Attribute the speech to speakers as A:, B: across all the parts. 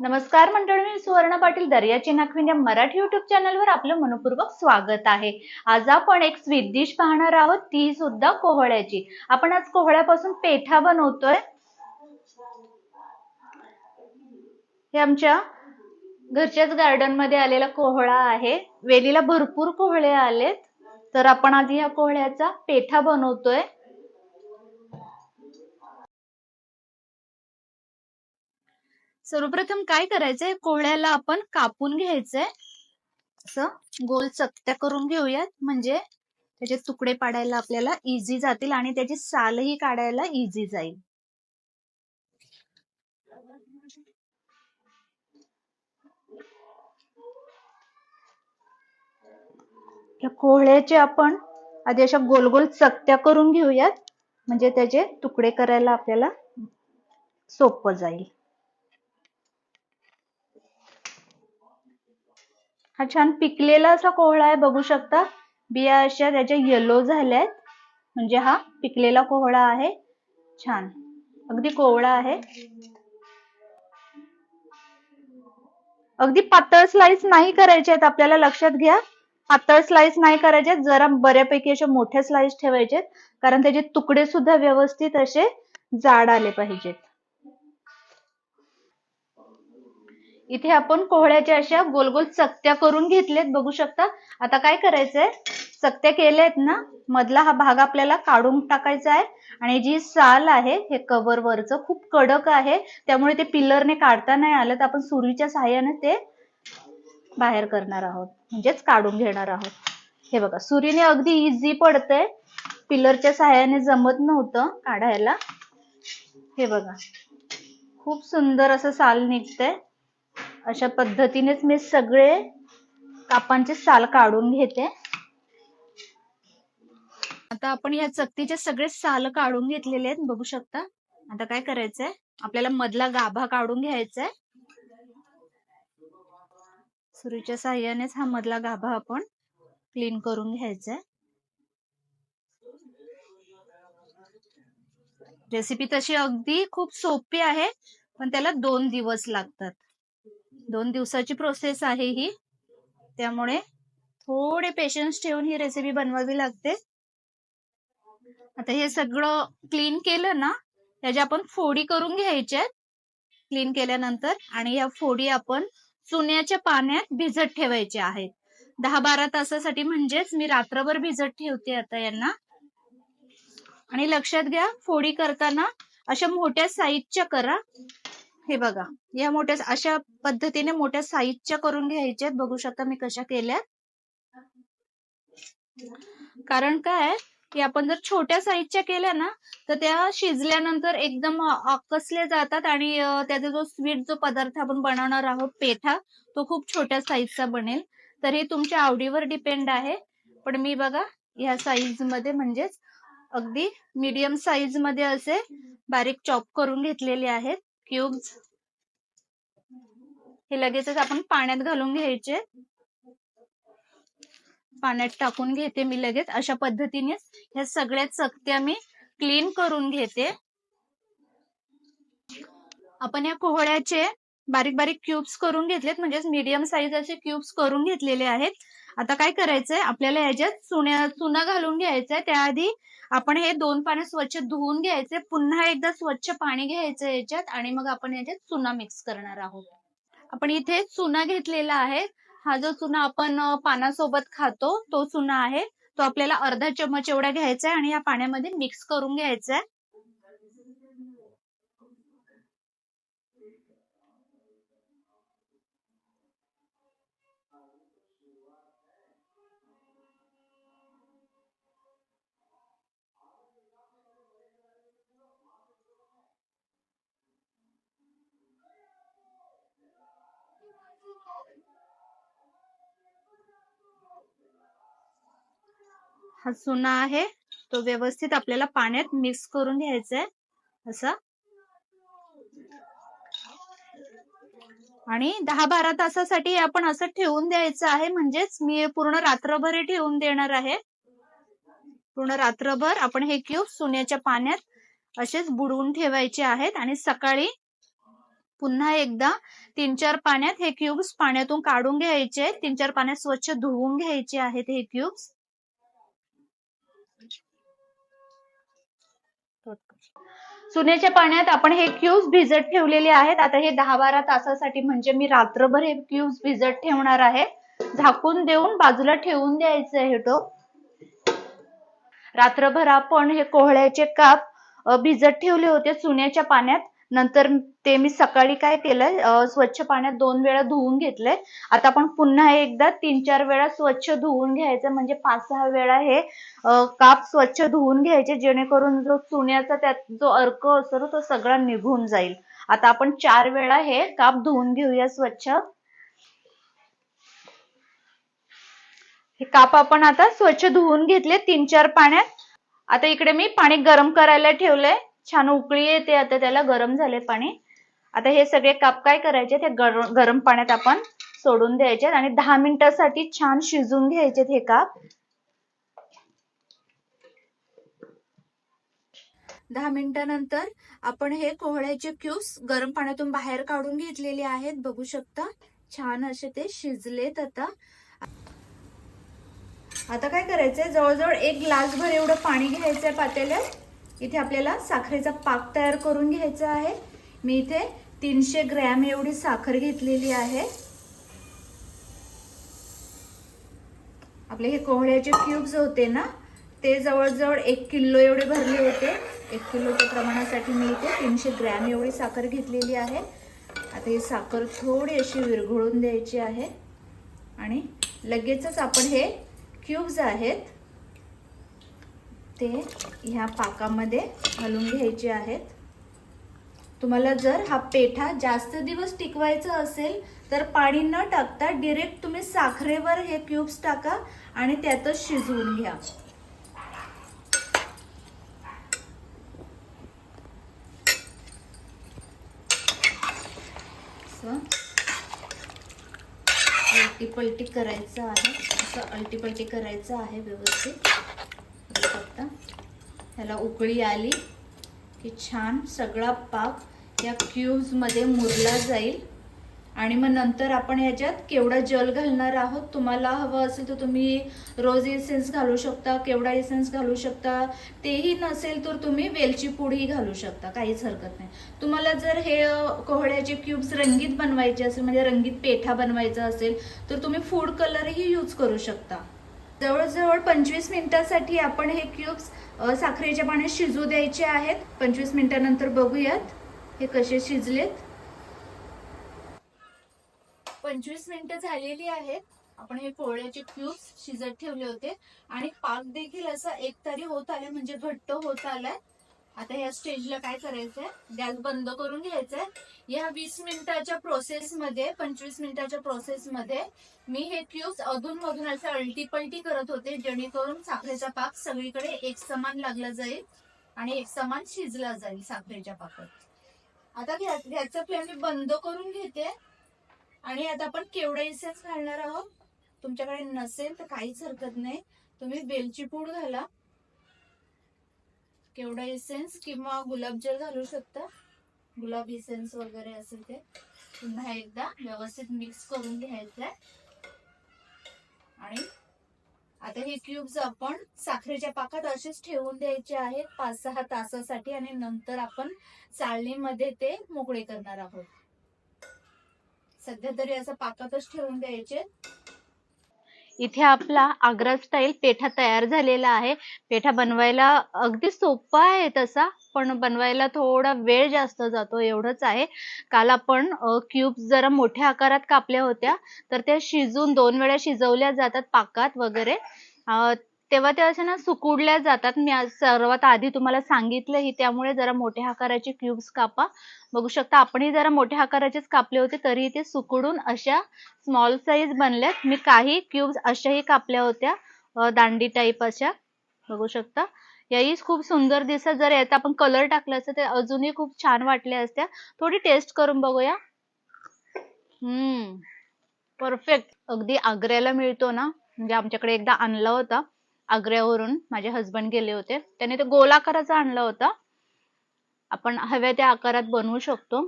A: नमस्कार मंडळी मी सुवर्ण पाटील दर्याची नाखविन या मराठी युट्यूब चॅनलवर आपलं मनपूर्वक स्वागत आहे. आज आपण एक स्वीट डिश पाहणार आहोत ती सुद्धा कोहळ्याची. आपण आज कोहळ्यापासून पेठा बनवतोय. हे आमच्या घरच्याच गार्डनमध्ये आलेला कोहळा आहे. वेलीला भरपूर कोहळे आलेत. तर आपण आधी या कोहळ्याचा पेठा बनवतोय. सर्वप्रथम काय करायचंय? कोहळ्याला आपण कापून घ्यायचंय. असं गोल चकत्या करून घेऊयात. म्हणजे त्याचे तुकडे पाडायला आपल्याला इझी जातील आणि त्याची सालही काढायला इझी जाईल. या कोहळ्याचे आपण आधी अशा गोल गोल चकत्या करून घेऊयात. म्हणजे त्याचे तुकडे करायला आपल्याला सोपं जाईल. हा छान पिकलेला असा कोहळा आहे बघू शकता. बिया अशा त्याच्या येलो झाल्यात. म्हणजे हा पिकलेला कोहळा आहे. छान. अगदी कोवळा आहे. अगदी पातळ स्लाइस नाही करायचे आहेत आपल्याला लक्षात घ्या. पातळ स्लाइस नाही करायचे जरा बऱ्यापैकी असे मोठे स्लाइस ठेवायचे कारण त्याचे तुकडे सुद्धा व्यवस्थित असे जाड आले पाहिजेत. इथे आपण कोहळ्याच्या अशा गोल गोल चकत्या करून घेतलेत बघू शकता. आता काय करायचंय? चकत्या केल्यात ना मधला हा भाग आपल्याला काढून टाकायचा आहे आणि जी साल आहे हे कव्हर वरचं खूप कडक आहे त्यामुळे ते पिलरने काढता नाही आलं तर आपण सुरीच्या सहाय्याने ते बाहेर करणार आहोत. म्हणजेच काढून घेणार आहोत. हे बघा सूर्यने अगदी इझी पडतंय. पिलरच्या सहाय्याने जमत नव्हतं काढायला. हे बघा खूप सुंदर असं साल निघतंय. अशा पद्धतीनेच मी सगळे कापांचे साल काढून घेते. आता आपण या चकतीचे सगळे साल काढून घेतलेले आहेत बघू शकता. आता काय करायचंय? आपल्याला मधला गाभा काढून घ्यायचाय. सुरीच्या साह्यानेच हा मधला गाभा आपण क्लीन करून घ्यायचा रेसिपी तशी अगदी खूप सोपी आहे पण त्याला दोन दिवस लागतात. दोन दिवसाची प्रोसेस आहे ही. त्यामुळे थोडे पेशन्स ठेवून ही रेसिपी बनवावी लागते. आता हे सगळं क्लीन केलं ना त्याच्या आपण फोडी करून घ्यायच्या क्लीन केल्यानंतर आणि या फोडी आपण चुन्याच्या पाण्यात भिजत ठेवायचे आहेत. दहा बारा तासासाठी म्हणजेच मी रात्रभर भिजत ठेवते आता यांना. आणि लक्षात घ्या फोडी करताना अशा मोठ्या साईजच्या करा. हे बघा या मोठ्या अशा पद्धतीने मोठ्या साईजच्या करून घ्यायच्या बघू शकता मी कशा केल्या कारण काय की आपण जर छोट्या साईजच्या केल्या ना तर त्या शिजल्यानंतर एकदम आकसल्या जातात आणि त्याचा जो स्वीट जो पदार्थ आपण बनवणार आहोत पेठा तो खूप छोट्या साईजचा बनेल. तर हे तुमच्या आवडीवर डिपेंड आहे. पण मी बघा ह्या साईजमध्ये म्हणजेच अगदी मीडियम साईजमध्ये असे बारीक चॉप करून घेतलेले आहेत. क्यूब्स. हे लगेचच आपण पाण्यात घालून घ्यायचे. पाण्यात टाकून घेते मी लगेच. अशा पद्धतीने ह्या सगळ्या चकत्या मी क्लीन करून घेते. आपण या कोहळ्याचे बारीक बारीक क्यूब्स करून घेतलेत म्हणजेच मीडियम साईज असे क्यूब्स करून घेतलेले आहेत. आता काय करायचंय? आपल्याला याच्यात चुन्या चुना घालून घ्यायचंय. त्याआधी आपण हे दोन पाणी स्वच्छ धुवून घ्यायचे. पुन्हा एकदा स्वच्छ पाणी घ्यायचं याच्यात आणि मग आपण याच्यात चुना मिक्स करणार आहोत. आपण इथे चुना घेतलेला आहे. हा जो चुना आपण पानासोबत खातो तो चुना आहे. तो आपल्याला अर्धा चमच एवढा घ्यायचा आहे आणि या पाण्यामध्ये मिक्स करून घ्यायचा आहे हा चुना आहे. तो व्यवस्थित आपल्याला पाण्यात मिक्स करून घ्यायचा आहे असा. आणि दहा बारा तासासाठी आपण असं ठेवून द्यायचं आहे. म्हणजेच मी पूर्ण रात्रभर हे ठेवून देणार आहे. पूर्ण रात्रभर आपण हे क्यूब सोन्याच्या पाण्यात असेच बुडवून ठेवायचे आहेत. आणि सकाळी पुन्हा एकदा तीन चार पाण्यात हे क्यूब्स पाण्यातून काढून घ्यायचे तीन चार पाण्यात स्वच्छ धुवून घ्यायचे आहेत हे क्यूब्स चुन्याच्या पाण्यात आपण हे क्यूब्स भिजत ठेवलेले आहेत. आता हे दहा बारा तासासाठी म्हणजे मी रात्रभर हे क्यूब्स भिजत ठेवणार आहे. झाकून देऊन बाजूला ठेवून द्यायचं आहे तो. रात्रभर आपण हे कोहळ्याचे काप भिजत ठेवले होते चुन्याच्या पाण्यात. नंतर ते मी सकाळी काय केलंय स्वच्छ पाण्यात दोन वेळा धुवून घेतलंय. आता आपण पुन्हा एकदा तीन चार वेळा स्वच्छ धुवून घ्यायचं म्हणजे पाच सहा वेळा हे काप स्वच्छ धुवून घ्यायचे जेणेकरून जो चुन्याचा त्यात जो अर्क असतो तो सगळा निघून जाईल. आता आपण चार वेळा हे काप धुवून घेऊया स्वच्छ. हे काप आपण आता स्वच्छ धुवून घेतले तीन चार पाण्यात. आता इकडे मी पाणी गरम करायला ठेवलंय. छान उकळी येते आता त्याला गरम झाले पाणी. आता हे सगळे काप काय करायचे? ते गरम गरम पाण्यात आपण सोडून द्यायचे आणि दहा मिनिटासाठी छान शिजून घ्यायचे हे काप. दहा मिनिटानंतर आपण हे कोहळ्याचे क्यूब्स गरम पाण्यातून बाहेर काढून घेतलेले आहेत. बघू शकता छान असे ते शिजलेत आता. आता काय करायचंय? जवळजवळ एक ग्लास भर एवढं पाणी घ्यायचंय पातेल्यात. इथे आपल्याला साखरेचा पाक तयार करून घ्यायचा आहे. मी इथे तीनशे ग्रॅम एवढी साखर घेतलेली आहे. आपले हे कोहळ्याचे क्यूब्स होते ना ते जवळजवळ एक किलो एवढे भरले होते. एक किलोच्या प्रमाणासाठी मी इथे तीनशे ग्रॅम एवढी साखर घेतलेली आहे. आता ही साखर थोडी अशी विरघळून द्यायची आहे. आणि लगेचच आपण हे क्यूब्स आहेत ते ह्या पाकामध्ये घालून घ्यायचे आहेत. तुम्हाला जर हा पेठा जास्त दिवस टिकवायचा असेल तर पाणी न टाकता डिरेक्ट तुम्ही साखरेवर हे क्यूब्स टाका आणि त्यातच शिजवून घ्या. असं. पलटी करायचं आहे. असं अलटी पलटी करायचं आहे व्यवस्थित. बघू ह्याला उकळी आली की छान सगळा पाक या क्यूब्समध्ये मुरला जाईल. आणि मग नंतर आपण ह्याच्यात केवढा जल घालणार आहोत तुम्हाला हवं असेल तर तुम्ही रोज एसेन्स घालू शकता केवढा एसेन्स घालू शकता तेही नसेल तर तुम्ही वेलची पूडही घालू शकता काहीच हरकत नाही. तुम्हाला जर हे कोहळ्याचे क्यूब्स रंगीत बनवायचे असेल म्हणजे रंगीत पेठा बनवायचा असेल तर तुम्ही फूड कलरही यूज करू शकता. जवळजवळ पंचवीस मिनिटासाठी आपण हे क्यूब्स साखरेच्या पाण्यात शिजू द्यायचे आहेत. पंचवीस मिनिटानंतर बघूयात हे कसे शिजलेत. पंचवीस मिनिटं झालेली आहेत. आपण हे पोळ्याचे क्यूब्स शिजत ठेवले होते. आणि पाक देखील असा एक तरी होत आले म्हणजे घट्ट होत आलाय. आता या स्टेजला काय करायचंय? गॅस बंद करून घ्यायचंय. या वीस मिनिटाच्या प्रोसेसमध्ये पंचवीस मिनिटाच्या प्रोसेसमध्ये मी हे क्यूब्स अधून मधून असे अल्टी पलटी करत होते जेणेकरून साखरेचा पाक सगळीकडे एक समान लागला जाईल आणि एक समान शिजला जाईल साखरेच्या पाकात. आता गॅस फ्लेम मी बंद करून घेते. आणि आता आपण केवढा इसेन्स घालणार आहोत? तुमच्याकडे नसेल तर काहीच हरकत नाही. तुम्ही वेलची पूड घाला. केवढा इसेन्स किंवा गुलाबजल घालू शकता? गुलाब इसेन्स वगैरे असेल ते. पुन्हा एकदा व्यवस्थित मिक्स करून घ्यायचंय. आणि आता हे क्यूब्स आपण साखरेच्या पाकात असेच ठेवून द्यायचे आहेत. पाच सहा तासासाठी आणि नंतर आपण चाळणीमध्ये ते मोकळे करणार आहोत. सध्या तरी असं पाकातच ठेवून द्यायचे. इथे आपला आग्रा स्टाईल पेठा तयार झालेला आहे. पेठा बनवायला अगदी सोपा आहे तसा पण बनवायला थोडा वेळ जास्त जातो एवढंच आहे. काल आपण क्यूब्स जरा मोठ्या आकारात कापल्या होत्या तर त्या शिजून दोन वेळा शिजवल्या जातात पाकात वगैरे. तेव्हा त्या अशा ना सुकुडल्या जातात. मी आज सर्वात आधी तुम्हाला सांगितलंही त्यामुळे जरा मोठ्या आकाराचे क्यूब्स कापा. बघू शकता आपणही जरा मोठ्या आकाराचेच कापले होते तरी ते सुकडून अशा स्मॉल साईज बनल्यात. मी काही क्यूब्स अशाही कापल्या होत्या दांडी टाईप अशा. बघू शकता. याही खूप सुंदर दिसत. जर यात आपण कलर टाकला असता तर अजूनही खूप छान वाटल्या असत्या. थोडी टेस्ट करून बघूया. हम्म. परफेक्ट अगदी आग्र्याला मिळतो ना. म्हणजे आमच्याकडे एकदा आणला होता. आग्र्यावरून माझे हस्बंड गेले होते. त्याने ते गोलाकाराचा आणला होता. आपण हव्या त्या आकारात बनवू शकतो.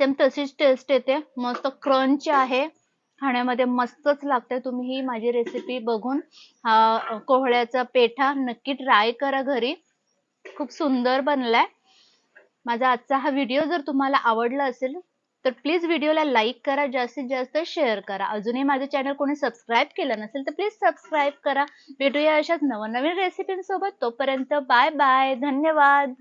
A: सेम तशीच टेस्ट येते. मस्त क्रंच आहे. खाण्यामध्ये मस्तच लागते तुम्ही ही माझी रेसिपी बघून हा कोहळ्याचा पेठा नक्की ट्राय करा घरी. खूप सुंदर बनलाय. माझा आजचा हा व्हिडिओ जर तुम्हाला आवडला असेल तर प्लीज व्हिडिओला लाईक करा जास्तीत जास्त शेअर करा. अजूनही माझं चॅनल कोणी सबस्क्राईब केलं नसेल तर प्लीज सबस्क्राईब करा. भेटूया अशाच नवनवीन रेसिपींसोबत तोपर्यंत बाय बाय धन्यवाद.